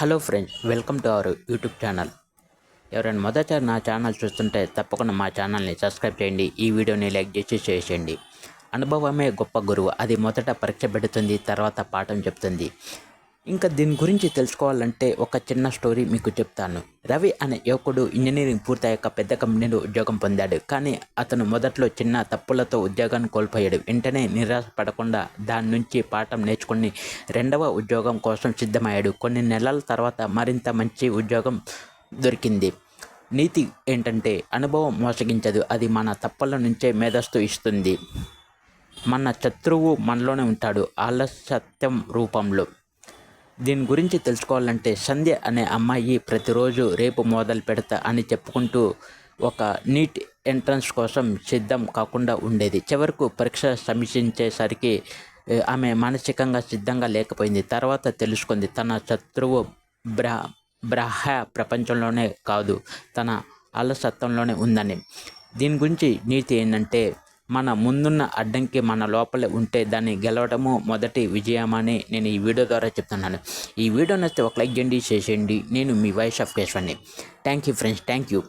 Hello friends welcome to our YouTube channel. ఎవరైనా మొదట నా ఛానల్ చూస్తుంటే తప్పకుండా మా ఛానల్ని సబ్స్క్రైబ్ చేయండి ఈ వీడియోని లైక్ చేసి చేసేయండి అనుభవమే గొప్ప గురువు అది మొదట పరీక్ష పెడుతుంది తర్వాత పాఠం చెప్తుంది. ఇంకా దీని గురించి తెలుసుకోవాలంటే ఒక చిన్న స్టోరీ మీకు చెప్తాను. రవి అనే యువకుడు ఇంజనీరింగ్ పూర్తయ్యాక పెద్ద కంపెనీలో ఉద్యోగం పొందాడు. కానీ అతను మొదట్లో చిన్న తప్పులతో ఉద్యోగాన్ని కోల్పోయాడు. వెంటనే నిరాశ పడకుండా దాని నుంచి పాఠం నేర్చుకుని రెండవ ఉద్యోగం కోసం సిద్ధమయ్యాడు. కొన్ని నెలల తర్వాత మరింత మంచి ఉద్యోగం దొరికింది. నీతి ఏంటంటే అనుభవం మోసగించదు. అది మన తప్పుల నుంచే మేధస్సు ఇస్తుంది. మన శత్రువు మనలోనే ఉంటాడు. ఆలస్యత్యం రూపంలో. దీని గురించి తెలుసుకోవాలంటే సంధ్య అనే అమ్మాయి ప్రతిరోజు రేపు మొదలు పెడతా అని చెప్పుకుంటూ ఒక నీట్ ఎంట్రన్స్ కోసం సిద్ధం కాకుండా ఉండేది. చివరకు పరీక్ష సమీక్షించేసరికి ఆమె మానసికంగా సిద్ధంగా లేకపోయింది. తర్వాత తెలుసుకుంది తన శత్రువు బ్రా బ్రహ ప్రపంచంలోనే కాదు తన అలసత్వంలోనే ఉందని. దీని గురించి నీతి ఏంటంటే మన ముందున్న అడ్డంకి మన లోపలే ఉంటే దాన్ని గెలవడము మొదటి విజయమని నేను ఈ వీడియో ద్వారా చెప్తున్నాను. ఈ వీడియో నచ్చితే ఒక లైక్ చేయండి చేసేయండి నేను మీ voice of కేశవాన్ని thank you friends thank you